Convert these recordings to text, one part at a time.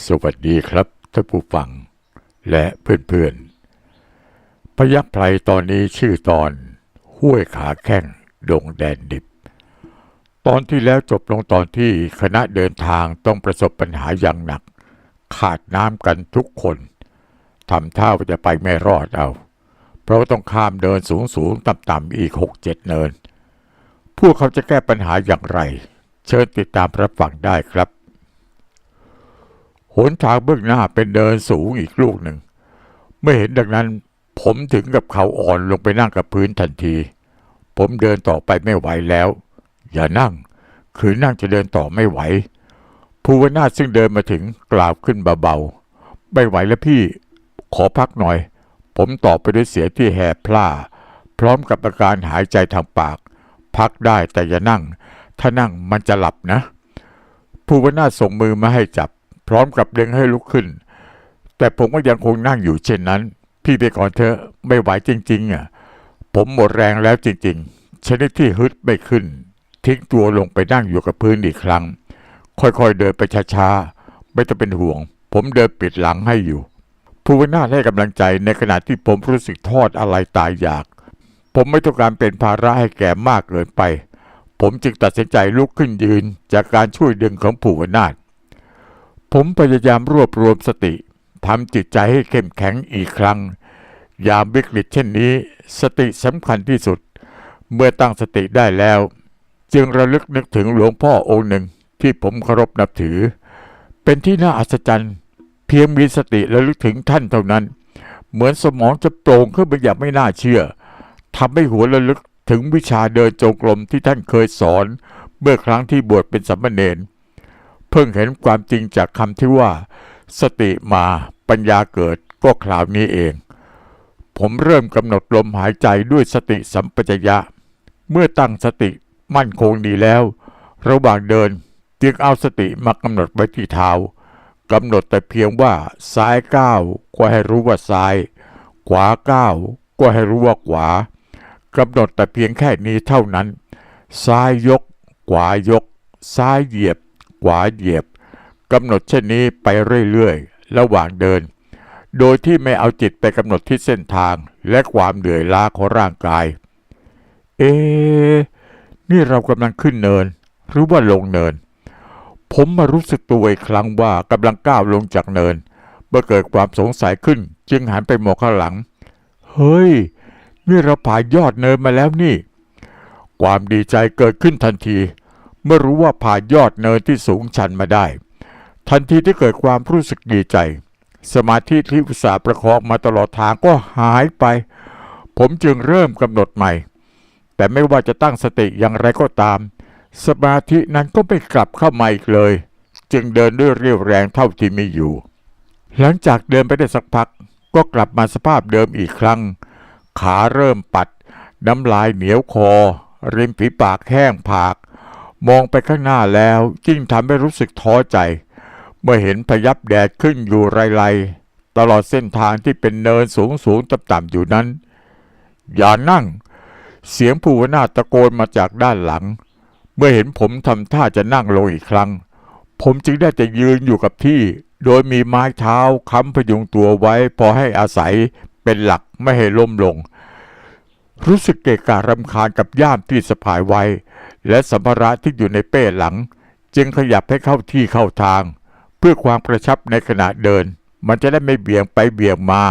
สวัสดีครับท่านผู้ฟัง และเพื่อนๆ พยักไพรตอนนี้ชื่อตอน ห้วยขาแข้งดงแดนดิบ ตอนที่แล้วจบลงตอนที่คณะเดินทางต้องประสบปัญหาอย่างหนัก ขาดน้ำกันทุกคนทำท่าว่าจะไปไม่รอดเอา เพราะต้องข้ามเดินสูงสูงๆต่ำๆอีกหกเจ็ดเนิน พวกเขาจะแก้ปัญหาอย่างไร เชิญติดตามรับฟังได้ครับ หนทางเบื้องหน้าเป็นเดินสูงอีกลูกหนึ่ง เมื่อเห็นดังนั้น ผมถึงกับเขาอ่อนลงไปนั่งกับพื้นทันที ผมเดินต่อไปไม่ไหวแล้ว อย่านั่ง คือนั่งจะเดินต่อไม่ไหวภูวนาซึ่งเดินมาถึงกล่าวขึ้นเบาๆไม่ไหวแล้วพี่ ขอพักหน่อย ผมตอบไปด้วยเสียงที่แหบพล่า พร้อมกับอาการหายใจทางปาก พักได้แต่อย่านั่ง ถ้านั่งมันจะหลับนะภูวนาส่งมือมาให้จับ ร้อมกับเด้งให้ลุกขึ้น แต่ผมก็ยังคงนั่งอยู่เช่นนั้น พี่ไปก่อนเถอะไม่ไหวจริง ๆอะผมหมดแรงแล้วจริง ๆ ชนิดที่ฮึดไม่ขึ้น ทิ้งตัวลงไปนั่งอยู่กับพื้นอีกครั้ง ค่อยๆเดินไปช้าๆไม่ต้องเป็นห่วง ผมเดินปิดหลังให้อยู่ภูวนาถให้กำลังใจในขณะที่ผมรู้สึกทอดอะไรตายอยาก ผมไม่ต้องการเป็นภาระให้แกมากเกินไป ผมจึงตัดสินใจลุกขึ้นยืนจากการช่วยดึงของภูวนาถ ผมพยายามรวบรวมสติทำจิตใจให้เข้มแข็งอีกครั้ง ยามวิกฤตเช่นนี้ สติสำคัญที่สุด เมื่อตั้งสติได้แล้ว จึงระลึกนึกถึงหลวงพ่อองค์หนึ่งที่ผมเคารพนับถือ เป็นที่น่าอัศจรรย์ เพียงมีสติระลึกถึงท่านเท่านั้น เหมือนสมองจะโปร่งขึ้นไปอย่างไม่น่าเชื่อทำให้หัวระลึกถึงวิชาเดินจงกรมที่ท่านเคยสอน เมื่อครั้งที่บวชเป็นสัมมเนร เพิ่งเห็นความจริงจากคำที่ว่า สติมาปัญญาเกิดก็คราวนี้เอง ผมเริ่มกำหนดลมหายใจด้วยสติสัมปชัญญะ เมื่อตั้งสติมั่นคงดีแล้ว ระหว่างเดินจึงเอาสติมากำหนดไว้ที่เท้ากำหนดแต่เพียงว่าซ้ายก้าวก็ให้รู้ว่าซ้าย ขวาก้าวก็ให้รู้ว่าขวากำหนดแต่เพียงแค่นี้เท่านั้น ซ้ายยก ขวายก ซ้ายเหยียบ ขวาเหยียบกำหนดเช่นนี้ไปเรื่อยๆ ระหว่างเดิน โดยที่ไม่เอาจิตไปกำหนดที่เส้นทางและความเหนื่อยล้าของร่างกาย เอ๊ะนี่เรากำลังขึ้นเนิน หรือว่าลงเนิน ผมมารู้สึกตัวอีกครั้งว่ากำลังก้าวลงจากเนิน เมื่อเกิดความสงสัยขึ้นจึงหันไปมองข้างหลัง เฮ้ย นี่เราผ่านยอดเนินมาแล้วนี่ ความดีใจเกิดขึ้นทันที เมื่อรู้ว่าผ่านยอดเนินที่สูงชันมาได้ ทันทีที่เกิดความรู้สึกดีใจ สมาธิที่อุตสาห์ประคองมาตลอดทางก็หายไป ผมจึงเริ่มกำหนดใหม่ แต่ไม่ว่าจะตั้งสติอย่างไรก็ตาม สมาธินั้นก็ไม่กลับเข้ามาอีกเลย จึงเดินด้วยเรี่ยวแรงเท่าที่มีอยู่ หลังจากเดินไปได้สักพัก ก็กลับมาสภาพเดิมอีกครั้ง ขาเริ่มปัด น้ำลายเหนียวคอ ริมฝีปากแห้งผาก มองไปข้างหน้าแล้วยิ่งทำให้รู้สึกท้อใจ เมื่อเห็นพยับแดดขึ้นอยู่ไรๆตลอดเส้นทางที่เป็นเนินสูงสูงๆต่ำๆอยู่นั้น อย่านั่ง เสียงผู้วนาตะโกนมาจากด้านหลัง เมื่อเห็นผมทำท่าจะนั่งลงอีกครั้ง ผมจึงได้แต่ยืนอยู่กับที่ โดยมีไม้เท้าค้ำพยุงตัวไว้พอให้อาศัยเป็นหลักไม่ให้ล้มลง รู้สึกเกะกะรำคาญกับย่ามที่สะพายไว้ และสัมภาระที่อยู่ในเป้หลัง จึงขยับให้เข้าที่เข้าทาง เพื่อความกระชับในขณะเดิน มันจะได้ไม่เบี่ยงไปเบี่ยงมา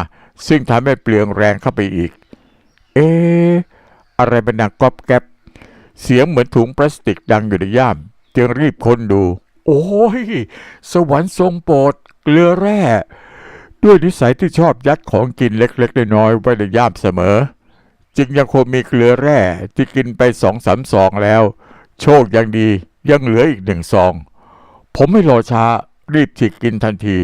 ซึ่งทำให้เปลืองแรงเข้าไปอีก เอ๊ะอะไรเป็นดังก๊อบแก๊บเสียงเหมือนถุงพลาสติกดังอยู่ในย่าม จึงรีบค้นดู โอ้ย สวรรค์ทรงโปรดเกลือแร่ ด้วยนิสัยที่ชอบยัดของกินเล็กๆน้อยๆไว้ในย่ามเสมอ จึงยังคงมีเกลือแร่ที่กินไปสองสามซองแล้ว โชคยังดียังเหลืออีกหนึ่งซอง ผมไม่รอช้ารีบฉีกกินทันที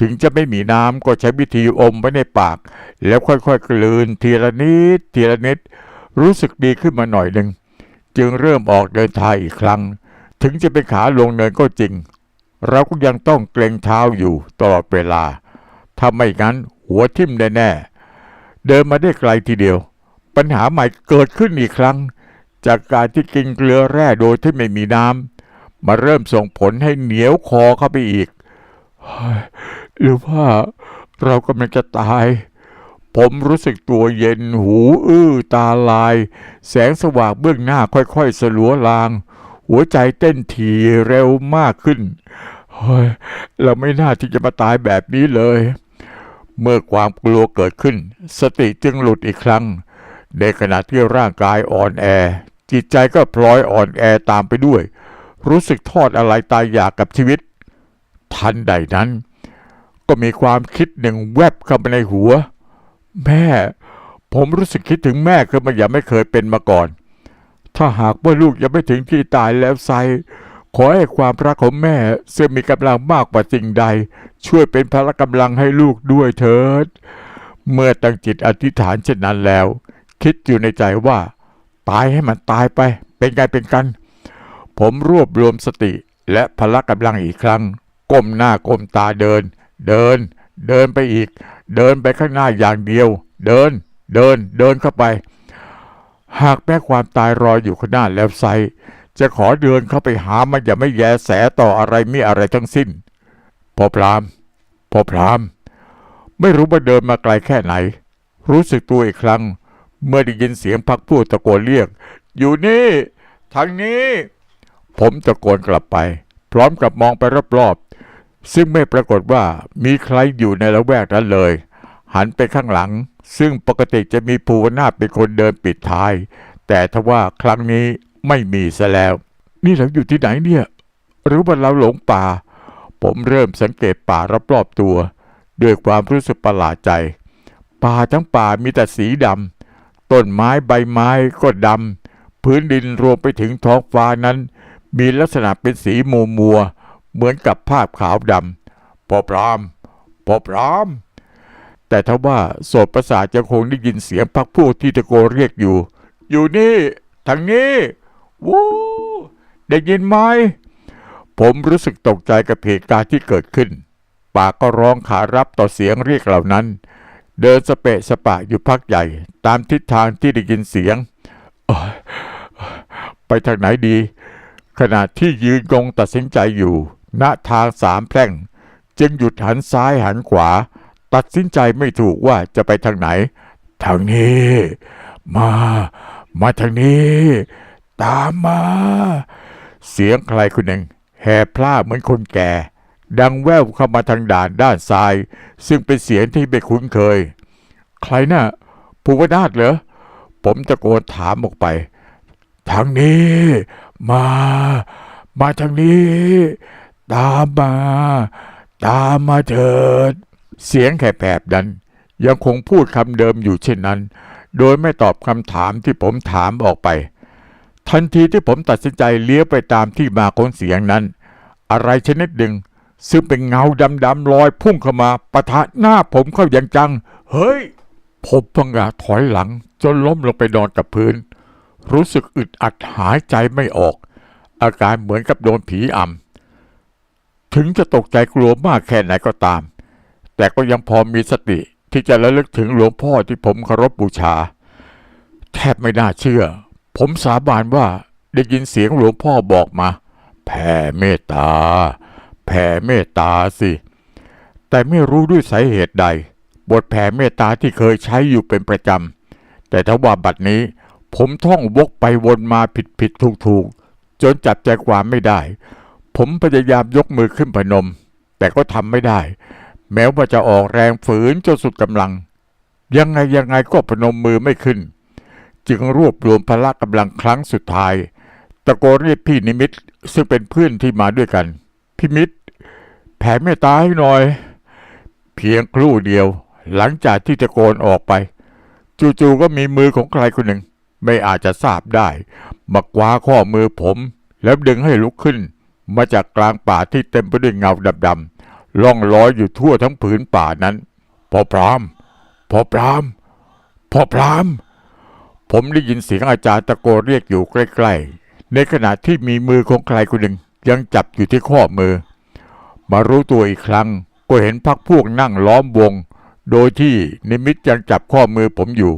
ถึงจะไม่มีน้ำก็ใช้วิธีอมไว้ในปาก แล้วค่อยๆกลืนทีละนิดทีละนิด รู้สึกดีขึ้นมาหน่อยหนึ่ง จึงเริ่มออกเดินทางอีกครั้ง ถึงจะเป็นขาลงเนินก็จริง เราก็ยังต้องเกรงเท้าอยู่ตลอดเวลาถ้าไม่งั้นหัวทิ่มแน่ๆเดินมาได้ไกลทีเดียว ปัญหาใหม่เกิดขึ้นอีกครั้ง จากการที่กินเกลือแร่โดยที่ไม่มีน้ำมาเริ่มส่งผลให้เหนียวคอเข้าไปอีก หรือว่าเรากำลังจะตาย ผมรู้สึกตัวเย็นหูอื้อตาลาย แสงสว่างเบื้องหน้าค่อยๆ สลัวลาง หัวใจเต้นถี่เร็วมากขึ้นเฮ้ยเราไม่น่าที่จะมาตายแบบนี้เลย เมื่อความกลัวเกิดขึ้น สติจึงหลุดอีกครั้ง ในขณะที่ร่างกายอ่อนแอ จิตใจก็พลอยอ่อนแอตามไปด้วย รู้สึกทอดอะไรตายอยากกับชีวิต ทันใดนั้น ก็มีความคิดหนึ่งแวบเข้ามาในหัว แม่ ผมรู้สึกคิดถึงแม่คือมันยังไม่เคยเป็นมาก่อน ถ้าหากว่าลูกยังไม่ถึงที่ตายแล้วไซขอให้ความรักของแม่ซึ่งมีกำลังมากกว่าสิ่งใด ช่วยเป็นพละกำลังให้ลูกด้วยเถิด เมื่อตั้งจิตอธิษฐานเช่นนั้นแล้ว คิดอยู่ในใจว่า ตายให้มันตายไป เป็นไงเป็นกัน ผมรวบรวมสติและพละกำลังอีกครั้ง ก้มหน้าก้มตาเดิน เดิน เดินไปอีก เดินไปข้างหน้าอย่างเดียว เดิน เดิน เดินเข้าไป หากแม้ความตายรออยู่ข้างหน้าแล้วไซจะขอเดินเข้าไปหามันอย่าไม่แยแสต่ออะไรม่อะไรทั้งสิ้น พอพรามพอพรามไม่รู้ว่าเดินมาไกลแค่ไหน รู้สึกตัวอีกครั้ง เมื่อได้ยินเสียงพักพูดตะโกนเรียก อยู่นี่ ทางนี้ ผมตะโกนกลับไป พร้อมกับมองไปรอบๆซึ่งไม่ปรากฏว่ามีใครอยู่ในละแวกนั้นเลย หันไปข้างหลัง ซึ่งปกติจะมีภูวนาเป็นคนเดินปิดท้าย แต่ทว่าครั้งนี้ไม่มีซะแล้ว นี่เราอยู่ที่ไหนเนี่ย หรือว่าเราหลงป่า ผมเริ่มสังเกตป่ารอบๆตัว ด้วยความรู้สึกประหลาดใจ ป่าทั้งป่ามีแต่สีดำ ต้นไม้ใบไม้ก็ดำพื้นดินรวมไปถึงท้องฟ้านั้น มีลักษณะเป็นสีมัวมัวๆเหมือนกับภาพขาวดำพอพรามพอพรามแต่ทว่าโสตประสาทยังคงได้ยินเสียงพักพวกที่ตะโกนเรียกอยู่ อยู่นี่ทางนี้วู้ได้ยินไหมผมรู้สึกตกใจกับเหตุการณ์ที่เกิดขึ้น ปากก็ร้องขารับต่อเสียงเรียกเหล่านั้น เดินสเปะสปะอยู่พักใหญ่ ตามทิศทางที่ได้ยินเสียง ไปทางไหนดี ขณะที่ยืนกงตัดสินใจอยู่ ณทางสามแพร่ง จึงหยุดหันซ้ายหันขวา ตัดสินใจไม่ถูกว่าจะไปทางไหน ทางนี้ มา มาทางนี้ ตามมา เสียงใครคนหนึ่ง แห่พล่าเหมือนคนแก่ ดังแว่วเข้ามาทางด่านด้านซ้าย ซึ่งเป็นเสียงที่ไม่คุ้นเคย ใครน่ะภูวนาถเหรอ ผมตะโกนถามออกไป ทางนี้ มา มาทางนี้ ตามมา ตามมาเถิด เสียงแผบๆนั้น ยังคงพูดคำเดิมอยู่เช่นนั้น โดยไม่ตอบคำถามที่ผมถามออกไป ทันทีที่ผมตัดสินใจเลี้ยวไปตามที่มาของเสียงนั้น อะไรชนิดหนึ่ง ซึ่งเป็นเงาดำๆลอยพุ่งเข้ามาปะทะหน้าผมเข้าอย่างจัง เฮ้ย ผมพังงาถอยหลัง จนล้มลงไปนอนกับพื้น รู้สึกอึดอัดหายใจไม่ออก อาการเหมือนกับโดนผีอำถึงจะตกใจกลัวมากแค่ไหนก็ตาม แต่ก็ยังพอมีสติที่จะระลึกถึงหลวงพ่อที่ผมเคารพบูชา แทบไม่น่าเชื่อ ผมสาบานว่าได้ยินเสียงหลวงพ่อบอกมา แผ่เมตตา แผ่เมตตาสิ แต่ไม่รู้ด้วยสาเหตุใด บทแผ่เมตตาที่เคยใช้อยู่เป็นประจำ แต่ถ้าว่าบัดนี้ ผมท่องวกไปวนมาผิดผิดถูกถูกจนจับใจความไม่ได้ ผมพยายามยกมือขึ้นพนม แต่ก็ทำไม่ได้ แม้ว่าจะออกแรงฝืนจนสุดกำลัง ยังไงยังไงก็พนมมือไม่ขึ้น จึงรวบรวมพละกำลังครั้งสุดท้ายตะโกนเรียกพี่นิมิตซึ่งเป็นเพื่อนที่มาด้วยกันพี่มิตร แผ่เมตตาให้หน่อย เพียงครู่เดียว หลังจากที่ตะโกนออกไป จู่ๆก็มีมือของใครคนหนึ่ง ไม่อาจจะทราบได้มาคว้าข้อมือผม แล้วดึงให้ลุกขึ้น มาจากกลางป่าที่เต็มไปด้วยเงาดำๆล่องลอยอยู่ทั่วทั้งผืนป่านั้นพอพรามพอพรามพอพรามผมได้ยินเสียงอาจารย์ตะโกนเรียกอยู่ใกล้ ๆ ในขณะที่มีมือของใครคนหนึ่งยังจับอยู่ที่ข้อมือ มารู้ตัวอีกครั้ง ก็เห็นพักพวกนั่งล้อมวง โดยที่นิมิตยังจับข้อมือผมอยู่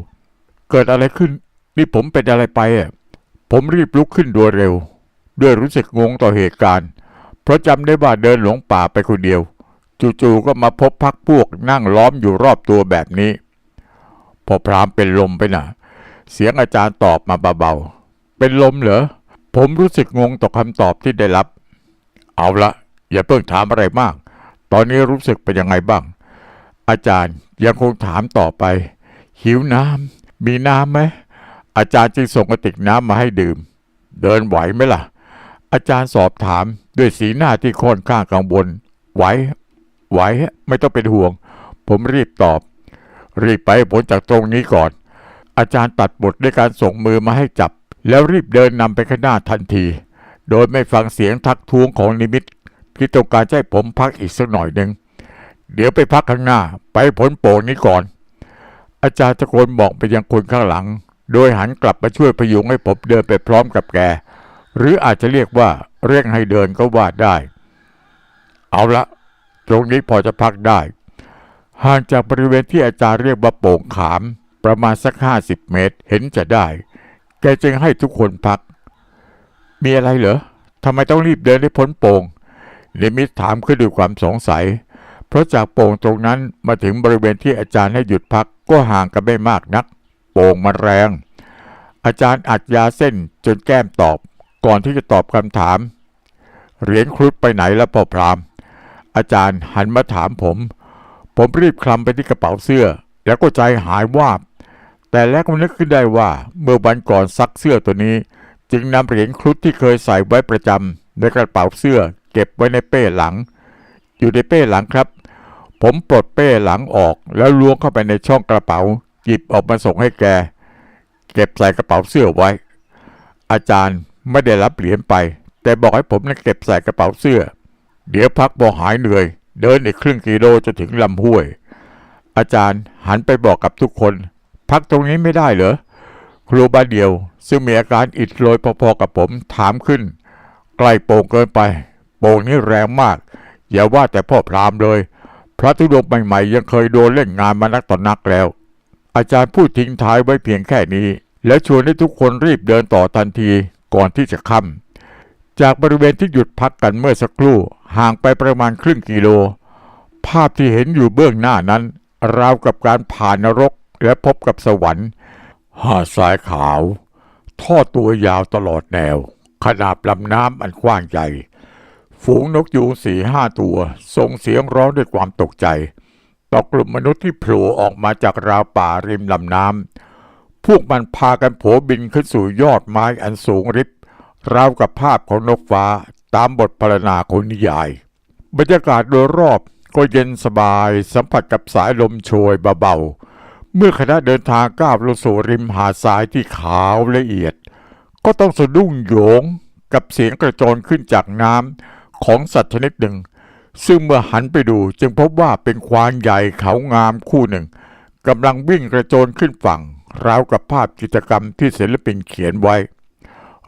เกิดอะไรขึ้น นี่ผมเป็นอะไรไปอะผมรีบลุกขึ้นโดยเร็ว ด้วยรู้สึกงงต่อเหตุการณ์ เพราะจำได้ว่าเดินหลงป่าไปคนเดียว จู่ๆก็มาพบพักพวกนั่งล้อมอยู่รอบตัวแบบนี้ พอพรามเป็นลมไปนะเสียงอาจารย์ตอบมาเบาๆเป็นลมเหรอผมรู้สึกงงต่อคำตอบที่ได้รับ เอาละ อย่าเพิ่งถามอะไรมาก ตอนนี้รู้สึกเป็นยังไงบ้าง อาจารย์ยังคงถามต่อไป หิวน้ำมีน้ำไหมอาจารย์จึงส่งกระติกน้ำมาให้ดื่ม เดินไหวไหมล่ะ อาจารย์สอบถามด้วยสีหน้าที่ค่อนข้างกังวลไหวไหวไม่ต้องเป็นห่วง ผมรีบตอบ รีบไปให้พ้นจากตรงนี้ก่อน อาจารย์ตัดบทด้วยการส่งมือมาให้จับ แล้วรีบเดินนำไปข้างหน้าทันที โดยไม่ฟังเสียงทักท้วงของนิมิต ที่ต้องการจะให้ผมพักอีกสักหน่อยหนึ่ง เดี๋ยวไปพักข้างหน้า ไปผลโป่งนี้ก่อน อาจารย์ตะโกนบอกไปยังคนข้างหลัง โดยหันกลับมาช่วยพยุงให้ผมเดินไปพร้อมกับแก หรืออาจจะเรียกว่าเร่งให้เดินก็ว่าได้ เอาละ ตรงนี้พอจะพักได้ ห่างจากบริเวณที่อาจารย์เรียกว่าโป่งขาม ประมาณสักห้าสิบเมตรเห็นจะได้ แกจึงให้ทุกคนพัก มีอะไรเหรอทำไมต้องรีบเดินให้พ้นโป่ง นิมิตถามขึ้นด้วยความสงสัย เพราะจากโป่งตรงนั้นมาถึงบริเวณที่อาจารย์ให้หยุดพักก็ห่างกันไม่มากนัก โป่งมันแรง อาจารย์อัดยาเส้นจนแก้มตอบ ก่อนที่จะตอบคำถาม เหรียญครุฑไปไหนแล้วพ่อพราม อาจารย์หันมาถามผม ผมรีบคลำไปที่กระเป๋าเสื้อ แล้วก็ใจหายวาบแต่แล้วก็นึกขึ้นได้ว่าเมื่อวันก่อนซักเสื้อตัวนี้ จึงนำเหรียญครุฑที่เคยใส่ไว้ประจำในกระเป๋าเสื้อ เก็บไว้ในเป้หลัง อยู่ในเป้หลังครับ ผมปลดเป้หลังออก แล้วล้วงเข้าไปในช่องกระเป๋า หยิบออกมาส่งให้แก เก็บใส่กระเป๋าเสื้อไว้ อาจารย์ไม่ได้รับเหรียญไป แต่บอกให้ผมนั้นเก็บใส่กระเป๋าเสื้อ เดี๋ยวพักพอหายเหนื่อย เดินอีกครึ่งกิโลจะถึงลำห้วย อาจารย์หันไปบอกกับทุกคน พักตรงนี้ไม่ได้เหรอครูบาเดียว ซึ่งมีอาการอิดโรยพอๆกับผมถามขึ้น ใกล้โป่งเกินไป โป่งนี้แรงมาก อย่าว่าแต่พ่อพรามเลย พระธุดงค์ใหม่ๆ ยังเคยโดนเล่นงานมานักต่อนนักแล้ว อาจารย์พูดทิ้งท้ายไว้เพียงแค่นี้ และชวนให้ทุกคนรีบเดินต่อทันทีก่อนที่จะค่ำจากบริเวณที่หยุดพักกันเมื่อสักครู่ ห่างไปประมาณครึ่งกิโล ภาพที่เห็นอยู่เบื้องหน้านั้น ราวกับการผ่านนรกและพบกับสวรรค์หาดทรายขาว ทอดตัวยาวตลอดแนว ขนาบลำน้ำอันกว้างใหญ่ ฝูงนกยูงสี่ห้าตัว ส่งเสียงร้องด้วยความตกใจ ต่อกลุ่มมนุษย์ที่โผล่ออกมาจากราวป่าริมลำน้ำพวกมันพากันโผบินขึ้นสู่ยอดไม้อันสูงริบราวกับภาพของนกฟ้าตามบทพรรณนาของนิยาย บรรยากาศโดยรอบก็เย็นสบายสัมผัสกับสายลมโชยเบาๆ เมื่อคณะเดินทางก้าวลงสู่ริมหาดทรายที่ขาวละเอียด ก็ต้องสะดุ้งโยงกับเสียงกระโจนขึ้นจากน้ำ ของสัตว์ชนิดหนึ่ง ซึ่งเมื่อหันไปดูจึงพบว่าเป็นควานใหญ่เขางามคู่หนึ่งกำลังวิ่งกระโจนขึ้นฝั่ง ราวกับภาพกิจกรรมที่ศิลปินเขียนไว้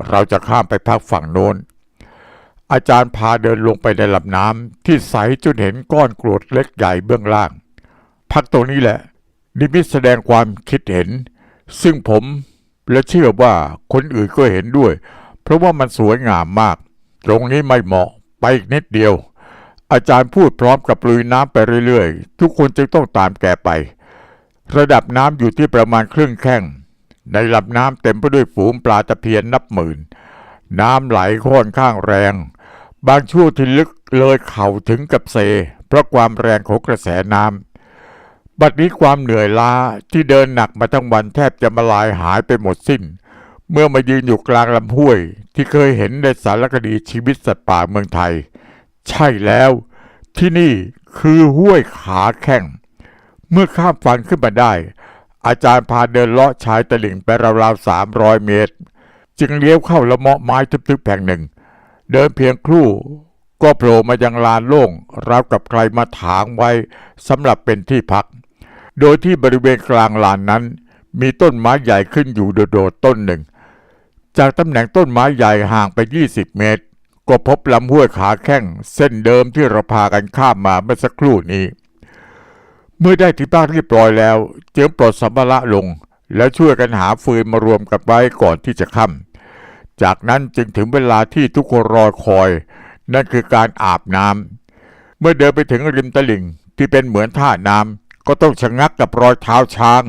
เราจะข้ามไปพักฝั่งโน้น อาจารย์พาเดินลงไปในลำน้ำที่ใสจนเห็นก้อนกรวดเล็กใหญ่เบื้องล่าง พักตรงนี้แหละ นิมิตแสดงความคิดเห็น ซึ่งผมและเชื่อว่าคนอื่นก็เห็นด้วย เพราะว่ามันสวยงามมาก ตรงนี้ไม่เหมาะ ไปอีกนิดเดียว อาจารย์พูดพร้อมกับลุยน้ำไปเรื่อยๆ ทุกคนจึงต้องตามแกไป ระดับน้ำอยู่ที่ประมาณครึ่งแข้ง ในลำน้ำเต็มไปด้วยฝูงปลาตะเพียนนับหมื่น น้ำไหลค่อนข้างแรง บางช่วงที่ลึกเลยเข่าถึงกับเซ เพราะความแรงของกระแสน้ำบัดนี้ความเหนื่อยล้าที่เดินหนักมาทั้งวันแทบจะมาลายหายไปหมดสิ้น เมื่อมายืนอยู่กลางลำห้วย ที่เคยเห็นในสารคดีชีวิตสัตว์ป่าเมืองไทย ใช่แล้ว ที่นี่คือห้วยขาแข้ง เมื่อข้ามฟันขึ้นมาได้ อาจารย์พาเดินเลาะชายตลิ่งไปราวๆสามร้อยเมตร จึงเลี้ยวเข้าละเมาะไม้ทึบๆแห่งหนึ่ง เดินเพียงครู่ก็โผล่มายังลานโล่งราวกับใครมาถางไว้สำหรับเป็นที่พัก โดยที่บริเวณกลางลานนั้น มีต้นไม้ใหญ่ขึ้นอยู่โดดๆต้นหนึ่ง จากตำแหน่งต้นไม้ใหญ่ห่างไป 20 เมตร ก็พบลำห้วยขาแข้งเส้นเดิมที่เราพากันข้ามมาเมื่อสักครู่นี้ เมื่อได้ที่พักเรียบร้อยแล้วจึงปลดสัมภาระลง แล้วช่วยกันหาฟืนมารวมกันไว้ก่อนที่จะค่ำจากนั้นจึงถึงเวลาที่ทุกคนรอคอย นั่นคือการอาบน้ำเมื่อเดินไปถึงริมตลิ่งที่เป็นเหมือนท่าน้ำก็ต้องชะงักกับรอยเท้าช้าง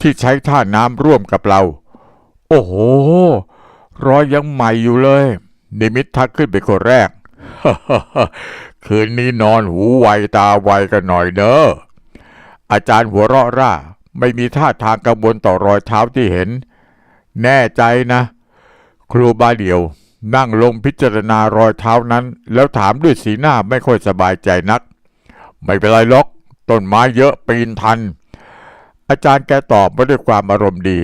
ที่ใช้ท่าน้ำร่วมกับเรา โอ้โห รอยยังใหม่อยู่เลย นิมิตทักขึ้นเป็นคนแรก คืนนี้นอนหูไวตาไวกันหน่อยเด้อ อาจารย์หัวเราะร่า ไม่มีท่าทางกังวลต่อรอยเท้าที่เห็น แน่ใจนะ ครูบาเดียว นั่งลงพิจารณารอยเท้านั้น แล้วถามด้วยสีหน้าไม่ค่อยสบายใจนัก ไม่เป็นไรหรอก ต้นไม้เยอะปีนทัน อาจารย์แกตอบมาด้วยความอารมณ์ดี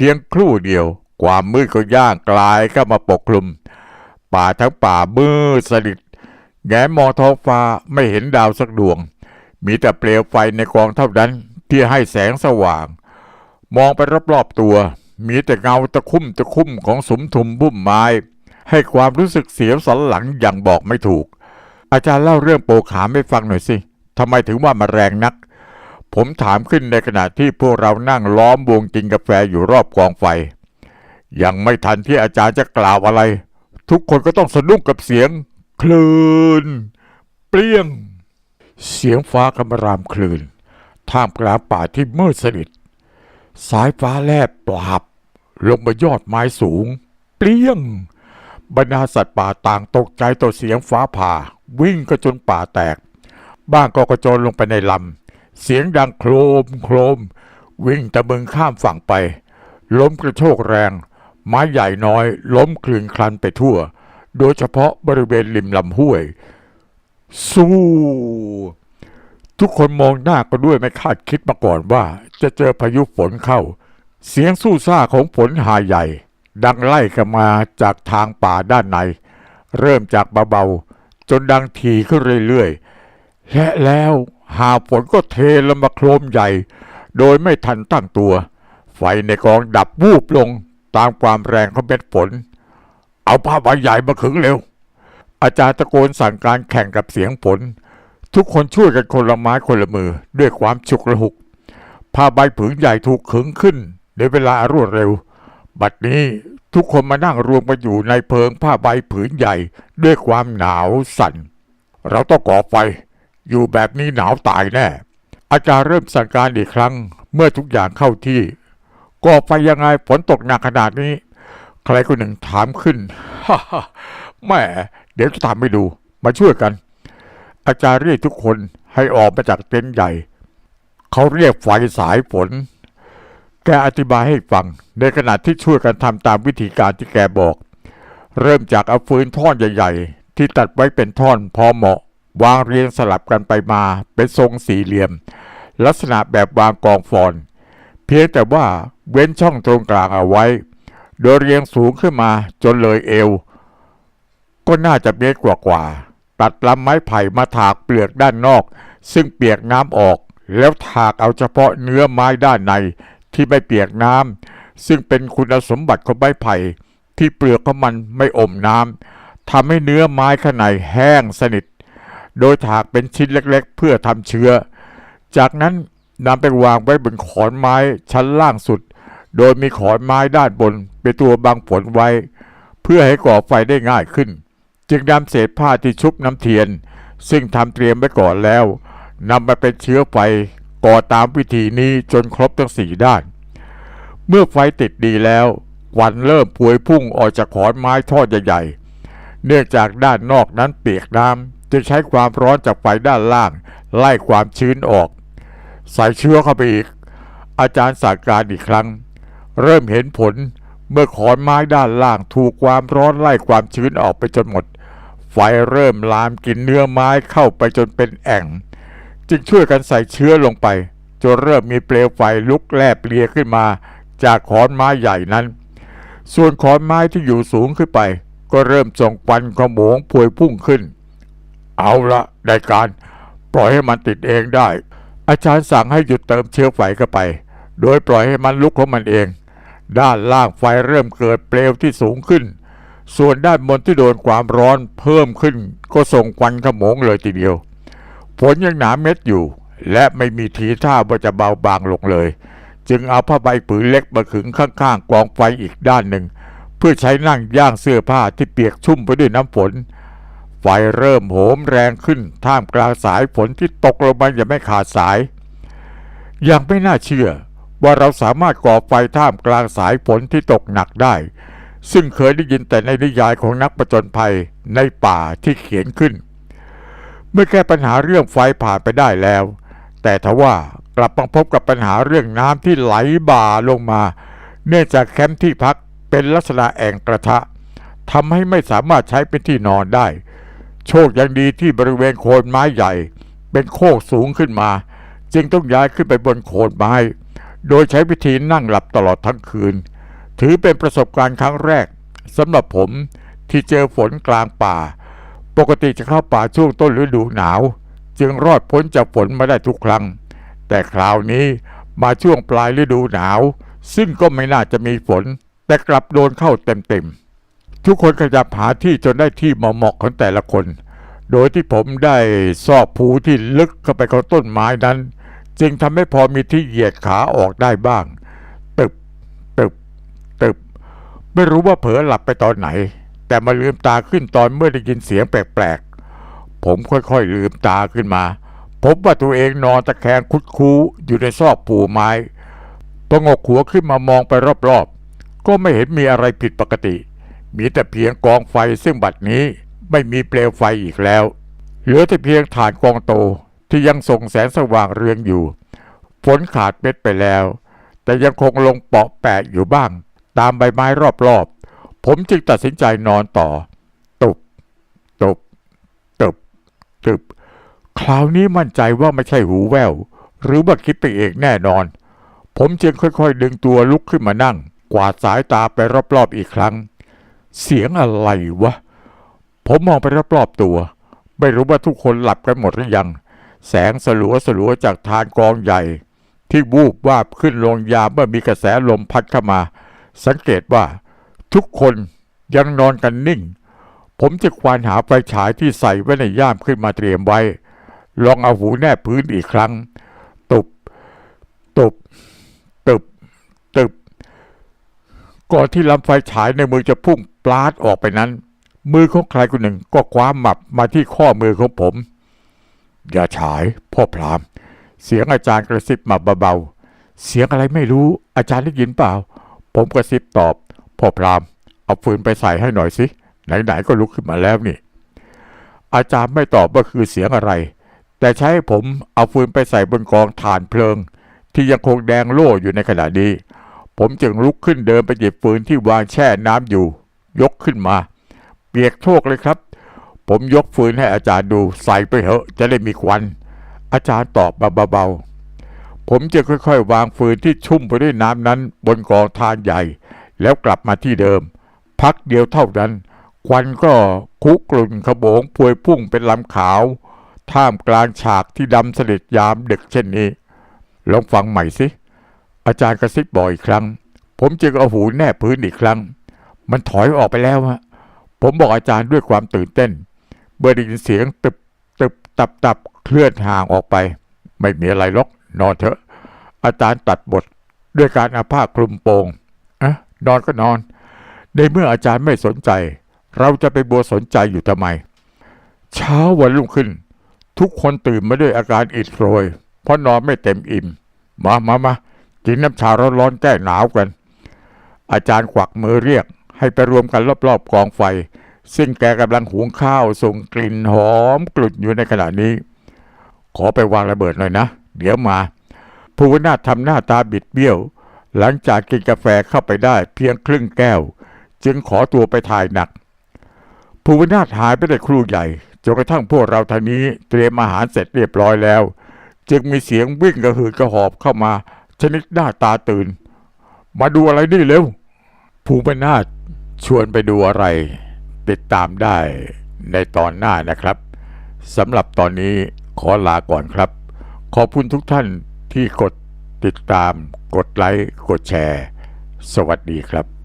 เพียงครู่เดียว ความมืดก็ย่างกลายเข้ามาปกคลุม ป่าทั้งป่ามืดสนิทแงมองท้องฟ้าไม่เห็นดาวสักดวง มีแต่เปลวไฟในกองเท่านั้นที่ให้แสงสว่าง มองไปรอบๆตัว มีแต่เงาตะคุ่มตะคุ่มของสมทุมบุ่มไม้ ให้ความรู้สึกเสียวสันหลังอย่างบอกไม่ถูก อาจารย์เล่าเรื่องโปขามให้ฟังหน่อยสิทำไมถึงว่ามาแรงนัก ผมถามขึ้นในขณะที่พวกเรานั่งล้อมวงกินกาแฟอยู่รอบกองไฟ ยังไม่ทันที่อาจารย์จะกล่าวอะไร ทุกคนก็ต้องสะดุ้งกับเสียง คลื่น เปรี้ยง เสียงฟ้าคำรามคลื่น ท่ามกลางป่าที่มืดสนิท สายฟ้าแลบปราบ ลงมายอดไม้สูง เปรี้ยง บรรดาสัตว์ป่าต่างตกใจต่อเสียงฟ้าผ่า วิ่งกระจนป่าแตก บ้างก็กระโจนลงไปในลำ เสียงดังโครมโครม วิ่งตะบึงข้ามฝั่งไป ล้มกระโชกแรง ไม้ใหญ่น้อย ล้มคลืนคลันไปทั่ว โดยเฉพาะบริเวณริมลำห้วย สู้ ทุกคนมองหน้าก็ด้วยไม่คาดคิดมาก่อนว่า จะเจอพายุฝนเข้า เสียงสู้ซ่าของฝนหาใหญ่ ดังไล่กันมาจากทางป่าด้านใน เริ่มจากเบาๆจนดังถี่ขึ้นเรื่อยๆและแล้ว หาฝนก็เทลงมาโครมใหญ่ โดยไม่ทันตั้งตัว ไฟในกองดับวูบลงตามความแรงของเม็ดฝน เอาผ้าใบใหญ่มาขึงเร็ว อาจารย์ตะโกนสั่งการแข่งกับเสียงฝน ทุกคนช่วยกันคนละไม้คนละมือด้วยความฉุกระหุก ผ้าใบผืนใหญ่ถูกขึงขึ้นในเวลารวดเร็ว บัดนี้ทุกคนมานั่งรวมกันอยู่ในเพิงผ้าใบผืนใหญ่ด้วยความหนาวสั่น เราต้องก่อไฟ อยู่แบบนี้หนาวตายแน่ อาจารย์เริ่มสั่งการอีกครั้ง เมื่อทุกอย่างเข้าที่ก่อไฟยังไงฝนตกหนักขนาดนี้ ใครคนหนึ่งถามขึ้นฮ่าแม่เดี๋ยวจะทำให้ดู มาช่วยกัน อาจารย์เรียกทุกคนให้ออกมาจากเต็นท์ใหญ่ เขาเรียกไฟสายฝน แกอธิบายให้ฟัง ในขณะที่ช่วยกันทำตามวิธีการที่แกบอก เริ่มจากเอาฟืนท่อนใหญ่ ๆ ที่ตัดไว้เป็นท่อนพอเหมาะ วางเรียงสลับกันไปมาเป็นทรงสี่เหลี่ยม ลักษณะแบบวางกองฟอน เพียงแต่ว่าเว้นช่องตรงกลางเอาไว้ โดยเรียงสูงขึ้นมาจนเลยเอว ก็น่าจะเมตรกว่าๆตัดลำไม้ไผ่มาถากเปลือกด้านนอก ซึ่งเปียกน้ำออก แล้วถากเอาเฉพาะเนื้อไม้ด้านในที่ไม่เปียกน้ำซึ่งเป็นคุณสมบัติของไม้ไผ่ ที่เปลือกของมันไม่อมน้ำทำให้เนื้อไม้ข้างในแห้งสนิท โดยถากเป็นชิ้นเล็กๆ เพื่อทำเชื้อ จากนั้นนำไปวางไว้บนขอนไม้ชั้นล่างสุด โดยมีขอนไม้ด้านบนเป็นตัวบังฝนไว้ เพื่อให้ก่อไฟได้ง่ายขึ้น จึงนำเศษผ้าที่ชุบน้ำเทียน ซึ่งทำเตรียมไว้ก่อนแล้วนำมาเป็นเชื้อไฟก่อตามวิธีนี้จนครบทั้งสี่ด้าน เมื่อไฟติดดีแล้วควันเริ่มพวยพุ่งออกจากขอนไม้ทอดใหญ่ๆ เนื่องจากด้านนอกนั้นเปียกน้ำ จึงใช้ความร้อนจากไฟด้านล่าง ไล่ความชื้นออก ใส่เชื้อเข้าไปอีก อาจารย์สั่งการอีกครั้ง เริ่มเห็นผลเมื่อขอนไม้ด้านล่างถูกความร้อนไล่ความชื้นออกไปจนหมด ไฟเริ่มลามกินเนื้อไม้เข้าไปจนเป็นแอ่ง จึงช่วยกันใส่เชื้อลงไปจนเริ่มมีเปลวไฟลุกแลบเลียขึ้นมา จากขอนไม้ใหญ่นั้น ส่วนขอนไม้ที่อยู่สูงขึ้นไป ก็เริ่มส่งควันขโมงพวยพุ่งขึ้น เอาละได้การ ปล่อยให้มันติดเองได้ อาจารย์สั่งให้หยุดเติมเชื้อไฟเข้าไป โดยปล่อยให้มันลุกของมันเอง ด้านล่างไฟเริ่มเกิดเปลวที่สูงขึ้น ส่วนด้านบนที่โดนความร้อนเพิ่มขึ้น ก็ส่งควันขโมงเลยทีเดียวฝนยังหนาเม็ดอยู่ และไม่มีทีท่าว่าจะเบาบางลงเลย จึงเอาผ้าใบผืนเล็กมาขึงข้างๆกองไฟอีกด้านหนึ่ง เพื่อใช้นั่งย่างเสื้อผ้าที่เปียกชุ่มไปด้วยน้ำฝน ไฟเริ่มโหมแรงขึ้น ท่ามกลางสายฝนที่ตกลงมาอย่างไม่ขาดสาย ยังไม่น่าเชื่อว่าเราสามารถก่อไฟท่ามกลางสายฝนที่ตกหนักได้ ซึ่งเคยได้ยินแต่ในนิยายของนักประจนภัยในป่าที่เขียนขึ้น เมื่อแก้ปัญหาเรื่องไฟผ่านไปได้แล้ว แต่ทว่ากลับมาพบกับปัญหาเรื่องน้ำที่ไหลบ่าลงมา เนื่องจากแคมป์ที่พักเป็นลักษณะแอ่งกระทะทำให้ไม่สามารถใช้เป็นที่นอนได้ โชคยังดีที่บริเวณโคนไม้ใหญ่ เป็นโคกสูงขึ้นมา จึงต้องย้ายขึ้นไปบนโคนไม้ โดยใช้วิธีนั่งหลับตลอดทั้งคืน ถือเป็นประสบการณ์ครั้งแรกสำหรับผมที่เจอฝนกลางป่า ปกติจะเข้าป่าช่วงต้นฤดูหนาว จึงรอดพ้นจากฝนมาได้ทุกครั้ง แต่คราวนี้มาช่วงปลายฤดูหนาว ซึ่งก็ไม่น่าจะมีฝน แต่กลับโดนเข้าเต็มๆ ทุกคนขยับหาที่จนได้ที่เหมาะๆของแต่ละคน โดยที่ผมได้ซอกภูที่ลึกเข้าไปของต้นไม้นั้น จึงทำให้พอมีที่เหยียดขาออกได้บ้าง ตึบ ตึบ ตึบ ไม่รู้ว่าเผลอหลับไปตอนไหน แต่มาลืมตาขึ้นตอนเมื่อได้ยินเสียงแปลกๆ ผมค่อยๆลืมตาขึ้นมา พบว่าตัวเองนอนตะแคงคุดคูอยู่ในซอกปูไม้ประงกหัวขึ้นมามองไปรอบๆ ก็ไม่เห็นมีอะไรผิดปกติ มีแต่เพียงกองไฟซึ่งบัดนี้ไม่มีเปลวไฟอีกแล้ว เหลือแต่เพียงฐานกองโตที่ยังส่งแสงสว่างเรืองอยู่ ฝนขาดเม็ดไปแล้ว แต่ยังคงลงเปาะแปะอยู่บ้าง ตามใบไม้รอบๆ ผมจึงตัดสินใจนอนต่อ ตุบ ตุบ ตุบ ตุบ คราวนี้มั่นใจว่าไม่ใช่หูแวว หรือว่าคิดไปเองแน่นอน ผมจึงค่อยๆ ดึงตัวลุกขึ้นมานั่ง กวาดสายตาไปรอบๆอีกครั้ง เสียงอะไรวะ ผมมองไปรอบๆตัว ไม่รู้ว่าทุกคนหลับกันหมดหรือยัง แสงสลัวสลัวๆจากทานกองใหญ่ ที่วูบวาบขึ้นลงยามเมื่อมีกระแสลมพัดเข้ามา สังเกตว่า ทุกคนยังนอนกันนิ่ง ผมจะควานหาไฟฉายที่ใส่ไว้ในย่ามขึ้นมาเตรียมไว้ ลองเอาหูแนบพื้นอีกครั้ง ตุบ ตุบ ตุบ ตุบ ก่อนที่ลำไฟฉายในมือจะพุ่งปลาดออกไปนั้น มือของใครคนหนึ่งก็คว้าหมับมาที่ข้อมือของผม อย่าฉาย พ่อพราม เสียงอาจารย์กระซิบมาเบาๆ เสียงอะไรไม่รู้อาจารย์ได้ยินเปล่า ผมกระซิบตอบ พ่อพราม เอาฟืนไปใส่ให้หน่อยสิ ไหนๆก็ลุกขึ้นมาแล้วนี่ อาจารย์ไม่ตอบว่าคือเสียงอะไร แต่ใช้ผมเอาฟืนไปใส่บนกองถ่านเพลิง ที่ยังคงแดงโล่อยู่ในขณะนี้ ผมจึงลุกขึ้นเดินไปหยิบฟืนที่วางแช่น้ำอยู่ ยกขึ้นมา เปียกโชกเลยครับ ผมยกฟืนให้อาจารย์ดูใส่ไปเถอะ จะได้มีควัน อาจารย์ตอบมาเบาๆผมจะค่อยๆ วางฟืนที่ชุ่มไปด้วยน้ำนั้น บนกองทานใหญ่ แล้วกลับมาที่เดิม พักเดียวเท่านั้น ควันก็คุกรุ่นขโมงพวยพุ่งเป็นลำขาว ท่ามกลางฉากที่ดำสนิทยามดึกเช่นนี้ ลองฟังใหม่สิ อาจารย์กระซิบบอกอีกครั้ง ผมจึงเอาหูแนบพื้นอีกครั้ง มันถอยออกไปแล้วฮะผมบอกอาจารย์ด้วยความตื่นเต้น เมื่อได้ยินเสียงตึบตึบตับตับเคลื่อนห่างออกไป ไม่มีอะไรหรอกนอนเถอะ อาจารย์ตัดบทด้วยการอาผ้าคลุมโปงอะนอนก็นอน ในเมื่ออาจารย์ไม่สนใจ เราจะไปบัวสนใจอยู่ทำไม เช้าวันรุ่งขึ้น ทุกคนตื่นมาด้วยอาการอิดโรย เพราะนอนไม่เต็มอิ่ม มามามา กินน้ำชาร้อนๆแก้หนาวกัน อาจารย์ขวักมือเรียก ให้ไปรวมกันรอบๆกองไฟ ซึ่งแกกำลังหุงข้าวส่งกลิ่นหอมกลุ่นอยู่ในขณะนี้ ขอไปวางระเบิดหน่อยนะ เดี๋ยวมาภูวนาถทำหน้าตาบิดเบี้ยว หลังจากกินกาแฟเข้าไปได้เพียงครึ่งแก้ว จึงขอตัวไปถ่ายหนักภูวนาถหายไปได้ครู่ใหญ่จนกระทั่งพวกเราทางนี้เตรียมอาหารเสร็จเรียบร้อยแล้ว จึงมีเสียงวิ่งกระหืดกระหอบเข้ามา ชนิดหน้าตาตื่น มาดูอะไรนี่เร็ว ภูมินาชวนไปดูอะไร ติดตามได้ในตอนหน้านะครับสำหรับตอนนี้ขอลาก่อนครับ ขอบคุณทุกท่านที่กดติดตาม กดไลค์ กดแชร์ สวัสดีครับ